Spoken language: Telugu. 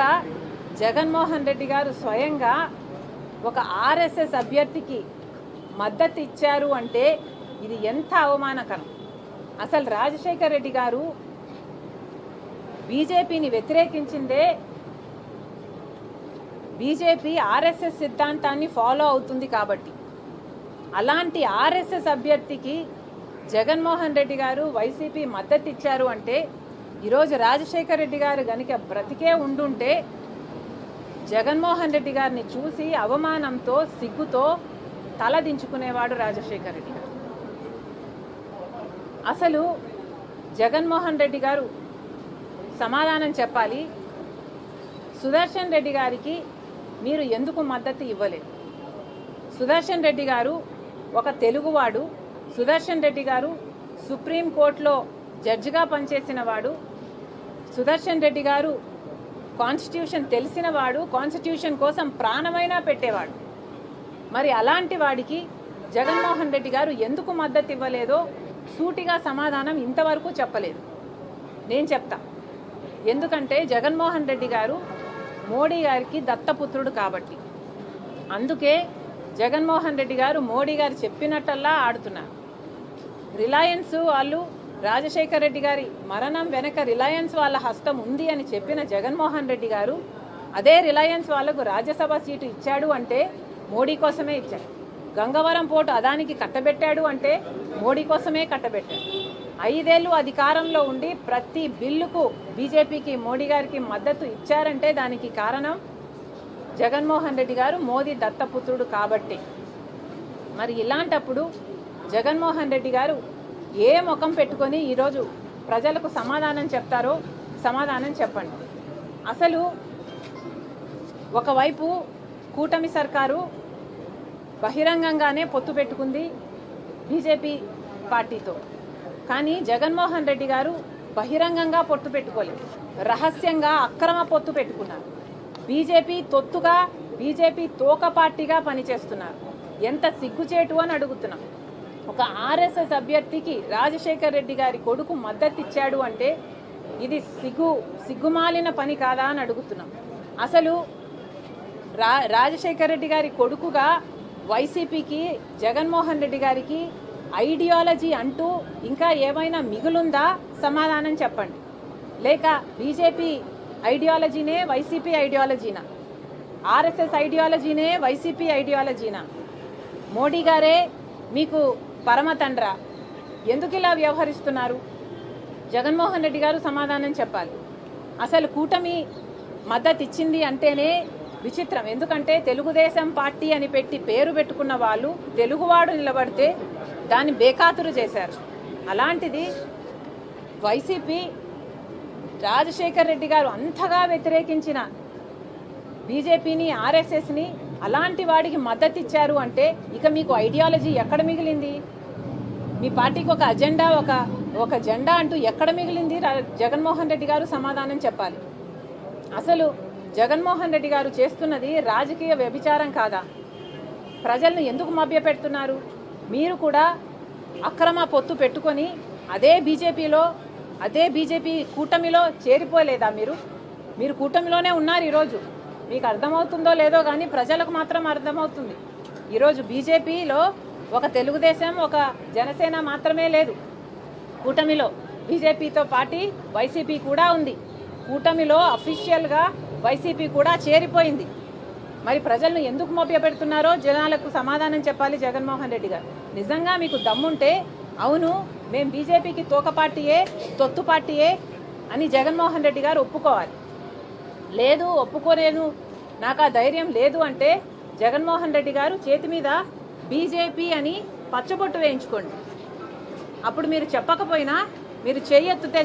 ముందుగా జగన్మోహన్ రెడ్డి గారు స్వయంగా ఒక ఆర్ఎస్ఎస్ అభ్యర్థికి మద్దతు ఇచ్చారు అంటే ఇది ఎంత అవమానకరం. అసలు రాజశేఖర్ రెడ్డి గారు బీజేపీని వ్యతిరేకించిందే బీజేపీ ఆర్ఎస్ఎస్ సిద్ధాంతాన్ని ఫాలో అవుతుంది కాబట్టి. అలాంటి ఆర్ఎస్ఎస్ అభ్యర్థికి జగన్మోహన్ రెడ్డి గారు వైసీపీ మద్దతు ఇచ్చారు అంటే ఈరోజు రాజశేఖర్ రెడ్డి గారు గనుక బ్రతికే ఉండుంటే జగన్మోహన్ రెడ్డి గారిని చూసి అవమానంతో సిగ్గుతో తలదించుకునేవాడు రాజశేఖర రాజశేఖర్ రెడ్డి గారు. అసలు జగన్మోహన్ రెడ్డి గారు సమాధానం చెప్పాలి. సుదర్శన్ రెడ్డి గారికి మీరు ఎందుకు మద్దతు ఇవ్వలేదు? సుదర్శన్ రెడ్డి గారు ఒక తెలుగువాడు. సుదర్శన్ రెడ్డి గారు సుప్రీంకోర్టులో జడ్జిగా పనిచేసిన వాడు. సుదర్శన్ రెడ్డి గారు కాన్స్టిట్యూషన్ తెలిసిన వాడు కాన్స్టిట్యూషన్ కోసం ప్రాణమైనా పెట్టేవాడు. మరి అలాంటి వాడికి జగన్మోహన్ రెడ్డి గారు ఎందుకు మద్దతు ఇవ్వలేదో సూటిగా సమాధానం ఇంతవరకు చెప్పలేదు. నేను చెప్తా. ఎందుకంటే జగన్మోహన్ రెడ్డి గారు మోడీ గారికి దత్తపుత్రుడు కాబట్టి. అందుకే జగన్మోహన్ రెడ్డి గారు మోడీ గారు చెప్పినట్టల్లా ఆడుతున్నారు. రిలయన్స్ వాళ్ళు రాజశేఖర రెడ్డి గారి మరణం వెనక రిలయన్స్ వాళ్ళ హస్తం ఉంది అని చెప్పిన జగన్మోహన్ రెడ్డి గారు అదే రిలయన్స్ వాళ్ళకు రాజ్యసభ సీటు ఇచ్చాడు అంటే మోడీ కోసమే ఇచ్చాడు గంగవరం పోటు అదానికి కట్టబెట్టాడు అంటే మోడీ కోసమే కట్టబెట్టాడు ఐదేళ్ళు అధికారంలో ఉండి ప్రతి బిల్లుకు బీజేపీకి మోడీ గారికి మద్దతు ఇచ్చారంటే దానికి కారణం జగన్మోహన్ రెడ్డి గారు మోదీ దత్తపుత్రుడు కాబట్టి. మరి ఇలాంటప్పుడు జగన్మోహన్ రెడ్డి గారు ఏ ముఖం పెట్టుకొని ఈరోజు ప్రజలకు సమాధానం చెప్తారో సమాధానం చెప్పండి. అసలు ఒకవైపు కూటమి సర్కారు బహిరంగంగానే పొత్తు పెట్టుకుంది బీజేపీ పార్టీతో. కానీ జగన్మోహన్ రెడ్డి గారు బహిరంగంగా పొత్తు పెట్టుకోలేదు. రహస్యంగా అక్రమ పొత్తు పెట్టుకున్నారు. బీజేపీ తొత్తుగా బీజేపీ తోక పార్టీగా పనిచేస్తున్నారు. ఎంత సిగ్గుచేటు అని అడుగుతున్నాం. ఒక ఆర్ఎస్ఎస్ అభ్యర్థికి రాజశేఖర్ రెడ్డి గారి కొడుకు మద్దతు ఇచ్చాడు అంటే ఇది సిగ్గు సిగ్గుమాలిన పని కాదా అని అడుగుతున్నాం. అసలు రా రాజశేఖర్ రెడ్డి గారి కొడుకుగా వైసీపీకి జగన్మోహన్ రెడ్డి గారికి ఐడియాలజీ అంటూ ఇంకా ఏమైనా మిగులుందా? సమాధానం చెప్పండి. లేక బీజేపీ ఐడియాలజీనే వైసీపీ ఐడియాలజీనా? ఆర్ఎస్ఎస్ ఐడియాలజీనే వైసీపీ ఐడియాలజీనా? మోడీ గారే మీకు పరమతండ్ర ఎందుకు ఇలా వ్యవహరిస్తున్నారు? జగన్మోహన్ రెడ్డి గారు సమాధానం చెప్పాలి. అసలు కూటమి మద్దతు ఇచ్చింది అంటేనే విచిత్రం. ఎందుకంటే తెలుగుదేశం పార్టీ అని పెట్టి పేరు పెట్టుకున్న వాళ్ళు తెలుగువాడు నిలబడితే దాన్ని బేఖాతురు చేశారు. అలాంటిది వైసీపీ రాజశేఖర్ రెడ్డి గారు అంతగా వ్యతిరేకించిన బీజేపీని ఆర్ఎస్ఎస్ని అలాంటి వాడికి మద్దతు ఇచ్చారు అంటే ఇక మీకు ఐడియాలజీ ఎక్కడ మిగిలింది? మీ పార్టీకి ఒక అజెండా ఒక ఒక జెండా అంటూ ఎక్కడ మిగిలింది? రా- జగన్మోహన్ రెడ్డి గారు సమాధానం చెప్పాలి. అసలు జగన్మోహన్ రెడ్డి గారు చేస్తున్నది రాజకీయ వ్యభిచారం కాదా? ప్రజలను ఎందుకు మభ్యపెడుతున్నారు? మీరు కూడా అక్రమ పొత్తు పెట్టుకొని అదే బీజేపీలో అదే బీజేపీ కూటమిలో చేరిపోలేదా మీరు? మీరు కూటమిలోనే ఉన్నారు ఈరోజు. మీకు అర్థమవుతుందో లేదో కానీ ప్రజలకు మాత్రం అర్థమవుతుంది. ఈరోజు బీజేపీలో ఒక తెలుగుదేశం ఒక జనసేన మాత్రమే లేదు. కూటమిలో బీజేపీతో పాటి వైసీపీ కూడా ఉంది. కూటమిలో అఫీషియల్గా వైసీపీ కూడా చేరిపోయింది. మరి ప్రజలను ఎందుకు మభ్యపెడుతున్నారో జనాలకు సమాధానం చెప్పాలి జగన్మోహన్ రెడ్డి గారు. నిజంగా మీకు దమ్ముంటే అవును మేము బీజేపీకి తోక పార్టీయే తొత్తు పార్టీయే అని జగన్మోహన్ రెడ్డి గారు ఒప్పుకోవాలి. లేదు ఒప్పుకోలేను. నాకు ఆ ధైర్యం లేదు అంటే జగన్మోహన్ రెడ్డి గారు చేతి మీద బీజేపీ అని పచ్చబొట్టు వేయించుకోండి. అప్పుడు మీరు చెప్పకపోయినా మీరు చేయెత్తితే